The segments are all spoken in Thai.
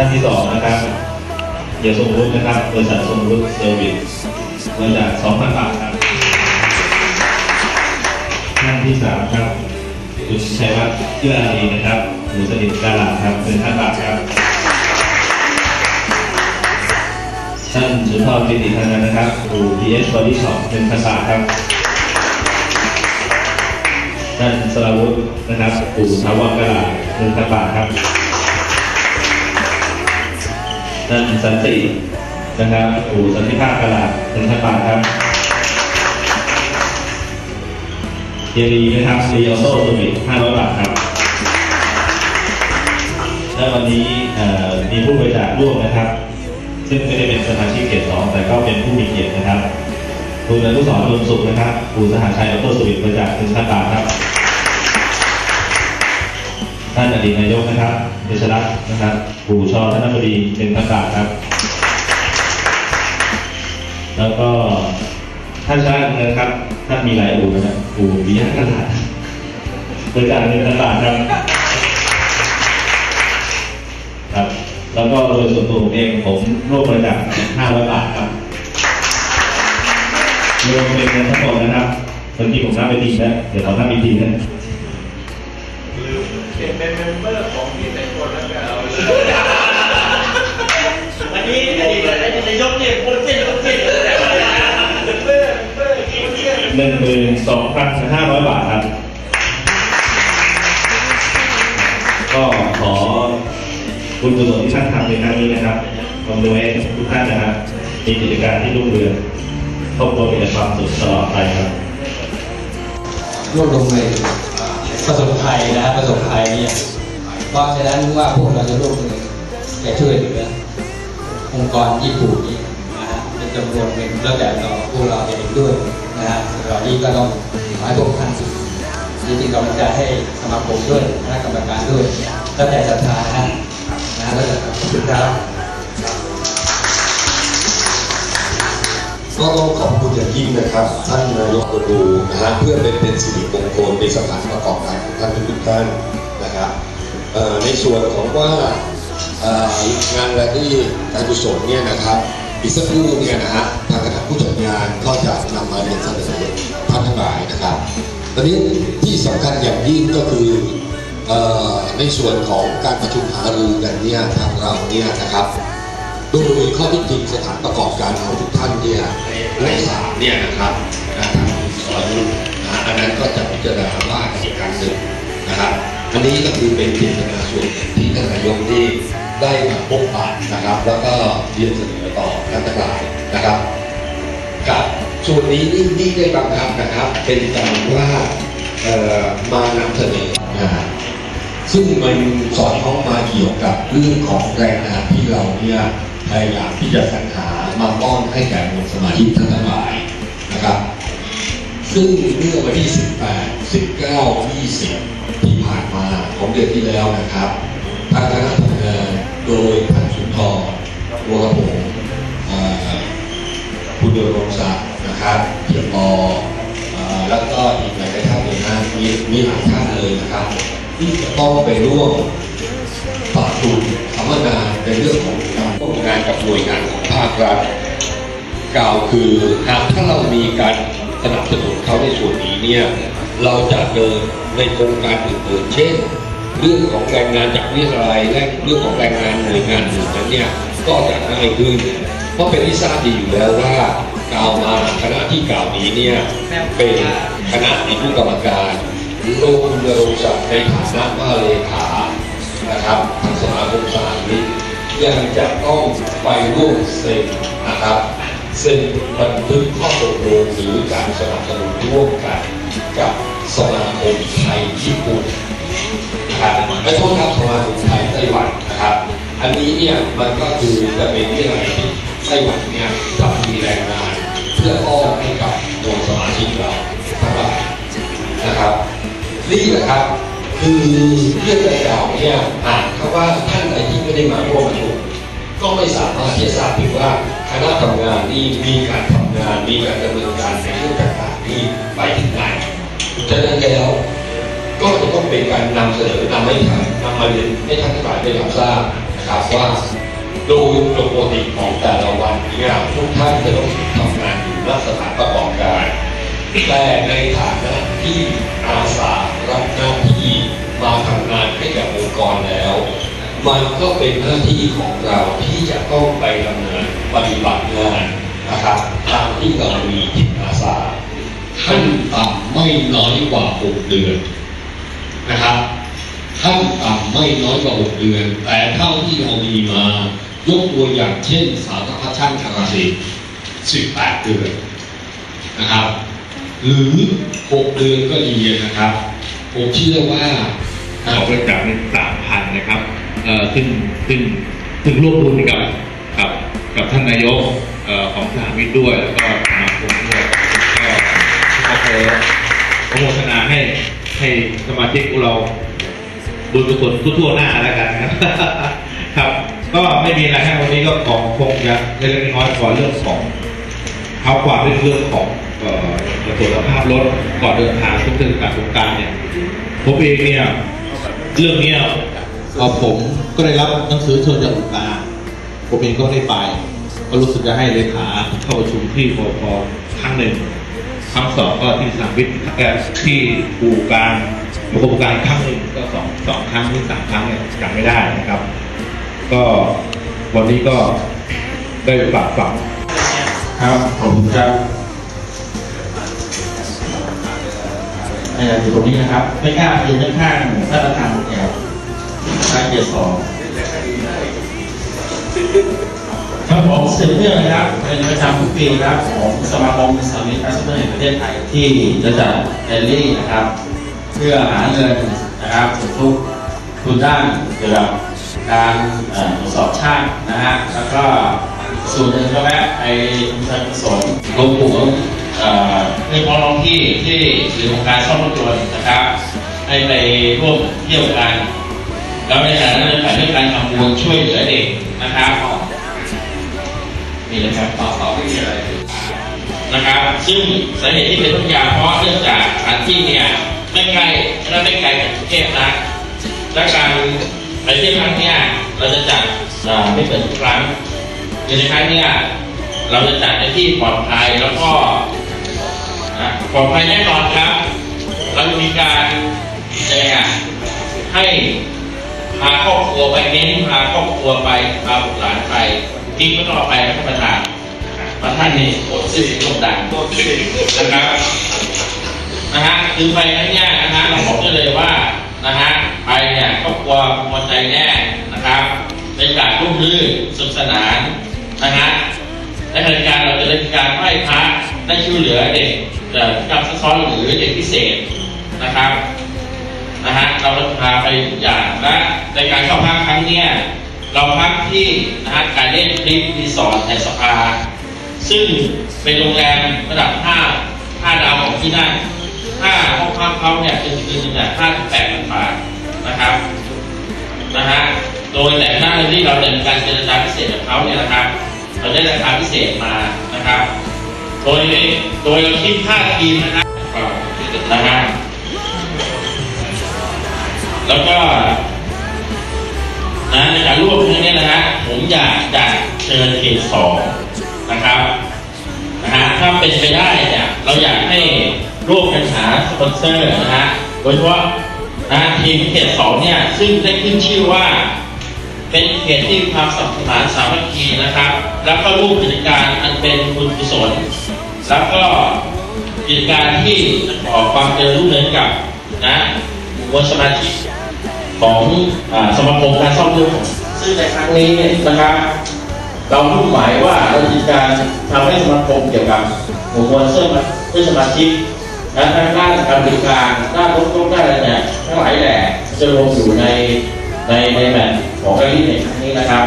ท่านที่สองนะครับเดี๋ยวสมรุตนะครับบริษัทสมรุตเซอร์วิสบริจาค2,000บาทครับท่านที่สามครับคุณชัยวัฒน์เอื้ออารีนะครับหมูสนิทกาลาครับหนึ่งพันบาทครับท่านสุนทรปิติธนันนะครับอู่ PS Body Shop หนึ่งพันบาทครับท่านสราวุฒินะครับอู่ทาวกาลาดหนึ่งพันบาทครับ ท่านสันตินะครับอู่สันติภาพกลาดหนึ่งพันบาทครับเยลีนะครับรีออโต้สมิธ500 บาทครับและวันนี้มีผู้บริจาคร่วมนะครับ ซึ่งไม่ได้เป็นสมาชิกเขตสองแต่ก็เป็นผู้มีเกียรตินะครับคุณอนุสรณ์รวมสุขนะครับคุณสหชัยออโต้สวิตบริจาค1,000บาทครับ อดีตนายกนะครับเดชรัตน์นะครับปู่ชอธนบดี1,000บาทครับ แล้วก็ท่านชาตินะครับท่านมีหลายอู่นะครับอู่วิยากระดาบริจาค1,000บาทครับครับ แล้วก็โดยส่วนตัวผมเองผมร่วมบริจาค500บาทครับรวมเป็นเงินทั้งหมดนะครับบางทีผมนับไปทีนะเดี๋ยวขอนับอีกทีนะ เป็นเมมเบอร์ของพี่แต่คนแล้วก็เอาเลยวันนี้อดีตอดีตนายกเนี่ยคนเส้นคนเส้นเลยแต่ว่าเมมเบหนึ่งหมื่นสองพันห้าร้อยบาทครับ ก็ขอบุญกุศลที่ท่านทำในครั้งนี้นะครับความรวยทุกท่านนะครับมีกิจการที่รุ่งเรืองครอบครัวมีแต่ความสุขตลอดไปครับร่วมลงใน ประสบภัยนะฮะประสบภัยเนี่ยเพราะฉะนั้นว่าพวกเราจะร่วมมือจะช่วยเหลือองค์กรญี่ปุ่นนี้นะฮะเป็นจำนวนเงินแล้วแต่เราพวกเราเองด้วยนะฮะเรานี้ก็ต้องให้พวกท่านจริงๆเราจะให้สมาคมด้วยคณะกรรมการด้วยแล้วแต่ศรัทธานะฮะนะแล้วแต่ขอบคุณครับ ก็ต้องขอบคุณอย่างยิ่งนะครับ ท่านนายกตูนะฮะเพื่อเป็นเป็นสิริมงคลในสถานประกอบการของท่านทุกท่านนะครับในส่วนของว่างานอะไรที่การกุศลเนี่ยนะครับอีกสักครู่เนี่ยนะฮะทางคณะผู้จัดงานก็จะนำมาเรียนเสนอท่านทั้งหลายนะครับตอนนี้ที่สำคัญอย่างยิ่งก็คือในส่วนของการประชุมหารือกันเนี่ยทางเราเนี่ยนะครับ ดยข้อที่จริงสถานประกอบการของทุกท่านเนี่ยในสามเนี่ยนะครับนะครับสอนนะอันนั้นก็จะพิจารณาว่าอีกครั้งหนึ่งนะครับอันนี้ก็คือเป็นเจตนาส่วนที่ท่านนายกที่ได้มาพบปะนะครับ แล้วก็เรียนเสนอต่อท่านทั้งหลายนะครับกับส่วนนี้นี่นี่ได้บังคับนะครับ เป็นการว่าเอ่อมานำเสนอนะฮะซึ่งมันสอดคล้องมาเกี่ยวกับเรื่องของแรงงานที่เราเนี่ย พยายามที่จะสรรหามาป้อนให้แก่มวลสมาชิกทั้งหลายนะครับ ซึ่งเมื่อวันที่ 18 19 20 ที่ผ่านมาของเดือนที่แล้วนะครับทางคณะทำงานโดยท่านสุนทรวรพงศ์คุณดรงศักดิ์นะครับเพียรปอแล้วก็อีกหลายๆท่านเลยนะมีมีหลายท่านเลยนะครับ ที่จะต้องไปร่วมปรับปรุงสัมมนาในเรื่องของ ร่วมงานกับหน่วยงานของภาครัฐกล่าวคือหากถ้าเรามีการสนับสนุนเขาในส่วนนี้เนี่ยเราจะเดินในโครงการอื่นๆเช่น เรื่องของแรงงานจากวิทยาลัยและเรื่องของแรงงานหน่วยงานอื่นนั้นเนี่ยก็จะง่ายขึ้นเพราะเป็นที่ทราบดีอยู่แล้วว่ากล่าวมาคณะที่กล่าวนี้เนี่ยเป็นคณะในผู้กรรมการโลกคุณนรงศักดิ์ในฐานะว่าเลขานะครับทางสมาคมสหมิต ยังจะต้องไปร่วมเซ็นนะครับเซ็นบันทึกข้อตกลงหรือการสนับสนุนร่วมกันกับสมาคมไทยญี่ปุ่นนะครับไม่โทษครับสมาคมไทยไต้หวันนะครับ อันนี้เนี่ยมันก็คือจะเป็นเรื่องอะไรที่ไต้หวันเนี่ยทำมีแรงงาน เพื่ออ้อมให้กับมวลสมาชิกเราทั้งหลายนะครับนี่แหละครับคือเรื่องดังกล่าวเนี่ยหากถ้าว่าท่านใดที่ไม่ได้มาร่วมประชุม ก็ไม่สามารถที่จะทราบถึงว่าคณะทำงานนี้มีการทำงานมีการดำเนินการในเรื่องต่างๆนี้ไปถึงไหนดังนั้นเป็นการนำเสนอนำให้ท่านนำมาเรียนให้ท่านทั้งหลายได้รับทราบนะครับว่าโดยปกติของแต่ละวันเนี่ยทุกท่านจะต้องทำงานอยู่ณสถานประกอบการแต่ในฐานะที่ มันก็เป็นหน้าที่ของเราที่จะต้องไปดำเนินปฏิบัติงานนะครับตามที่เรามีจิตอาสาขั้นต่ำไม่น้อยกว่า 6 เดือนนะครับขั้นต่ำไม่น้อยกว่า 6 เดือน แต่เท่าที่เรามีมายกตัวอย่างเช่น สารพัดช่างคาราเสิ18เดือนนะครับ หรือ 6 เดือนก็ดีนะครับ ผมเชื่อว่าออกบริจาคเป็นสามพันนะครับ ซึ่งซึ่งซึ่งร่วมบุญกับกับกับท่านนายกของสถามิตด้วยแล้วก็สมาคมด้วยก็ก็ขออนุโมทนาให้ให้สมาชิกของเราบุญกุศลทั่วหน้าแล้วกันนะครับครับก็ไม่มีอะไรให้วันนี้ก็ของคงจะเล็กน้อยๆขอเรื่องของเอาความเรื่องเรื่องของเอ่อตรวจสภาพรถก่อนเดินทางทุกเทศกาลสงการเนี่ยผมเองเนี่ยเรื่องเนี้ย ผมก็ได้รับหนังสือเชิญจากอุตาผมเองก็ได้ไป ก็รู้สึกจะให้เลขาเข้าประชุมที่ปพครั้งหนึ่งครั้งสองก็ที่สนามวิทย์เอ่อที่อู่การอุปการครั้งหนึ่งก็สองสองครั้งหรือสามครั้งเนี่ยจำไม่ได้นะครับ ก็วันนี้ก็ได้ฝากฝังครับผมครับเอ่ออยู่ตรงนี้นะครับ ไม่กล้ายืนข้างๆท่านประธานแถว ท่านเกียรติสองครับผมสืบเนื่องนะครับเป็นประจำทุกปีนะครับของสมาคมสามิตรอัสเซอร์แห่งประเทศไทยที่จะจัดแรลลี่นะครับ เพื่อหาเงินนะครับทุกทุกด้านเกี่ยวกับการตรวจสอบช่างนะฮะแล้วก็ส่วนหนึ่งก็แวะไปทำการกุศลรวมกลุ่มในพอลองที่ที่หรือของการซ่อมรถยนต์นะครับให้ไปร่วมเที่ยวกัน แล้วในขณะนั้นเราไปด้วยการทำบุญช่วยเหลือเด็กนะครับมีอะครับต่อต่อไม่มีอะไรนะครับ ซึ่งสาเหตุที่เป็นทุกอย่าเพราะเนื่องจากสถานที่เนี่ยไม่ไกลและไม่ไกลจากกรุงเทพนะและการไปเที่ยวครั้งเนี้ยเราจะจัดไม่เหมือนทุกครั้งในครั้งเนี้ยเราจะจัดในที่ปลอดภัยแล้วก็ปลอดภัยแน่นอนครับ เราจะมีการอะไรอะให้ พาครอบครัวไปเน้นพาครอบครัวไปพาบุตรหลานไปจริงก็ต้องเอาไปนะท่านประธานประธานนี่โอดสิโคดังโอดสินะครับนะฮะคือไปครั้งเนี้ยนะฮะเราบอกได้เลยว่านะฮะไปเนี่ยครอบครัวพอใจแน่นะครับเป็นการร่วมรื่นสนุกสนานนะฮะและในการเราจะได้มีการไหว้พระได้ช่วยเหลือเด็กเอ่อพิการซับซ้อนหรือเด็กพิเศษนะครับนะฮะ เราพาไปทุกอย่างและในการเข้าพักครั้งเนี้ยเราพักที่นะฮะการเล่นคลิปรีสอร์ทในสภาซึ่งเป็นโรงแรมระดับ5 5ดาวของที่นั่นค่าห้องพักเขาเนี่ยเป็นคืนนึงเนี่ย5ถึง8พันบาทนะครับนะฮะโดยแต่หน้าที่เราเนินการเจรจาพิเศษกับเขาเนี่ยนะครับ เราได้ราคาพิเศษมานะครับ โดยโดยเราคิดค่าทีมนะครับนะฮะ แล้วก็นะในการร่วมครั้งนี้นะฮะผมอยากจะเชิญเขตสองนะครับนะฮะถ้าเป็นไปได้เนี่ยเราอยากให้ร่วมกันหาสปอนเซอร์นะฮะโดยเฉพาะนะทีมเขตสองเนี่ยซึ่งได้ขึ้นชื่อว่า เป็นเขตที่มีความสมัครสมานสามัคคีนะครับ แล้วก็ร่วมกิจการอันเป็นบุญกุศลแล้วก็กิจการที่ก่อความเจริญรุ่งเรืองกับนะมวลสมาชิก ของอสมาคมการซ่อมเครื่องซึ่งในครั้งนี้นะครับ เรามุ่งหมายว่าเราจะการทำให้สมาคมเกี่ยวกับหมู่มวลเสื้อมเพื่อสมาชิกและทางด้านการบริการด้านรถตู้ด้านอะไรเนี่ยทั้งหลายแหละจะรวมอยู่ในในในแมตช์ของการลีในครั้งนี้นะครับ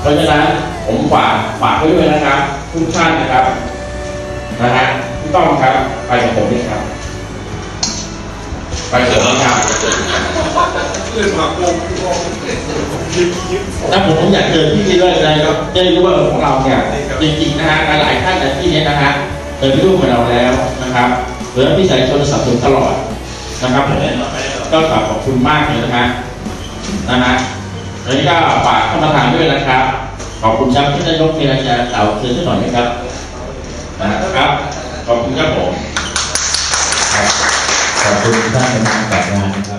เพราะฉะนั้นผมฝากฝากไว้ด้วยนะครับทุกท่านนะครับนะฮะพี่ต้องครับไปกับผมด้วยครับ ไปเถอะครับถ้าผมผมอยากเจอพี่นี่ด้วยอะครับจะได้รู้ว่าของเราเนี่ยจริงๆนะฮะหลายท่านในที่นี้นะฮะเคยร่วของเราแล้วนะครับเหลือพี่สายชนสับสนตลอดนะครับก็ขอบขอบคุณมากเลยนะฮะนะฮะแล้นี้ก็ฝากเข้ามาทานด้วยนะครับ ขอบคุณครับที่ได้ยกมีอาไรจะเต่าเชิญสักหน่อยนะครับนะครับขอบคุณครับผม 大家好。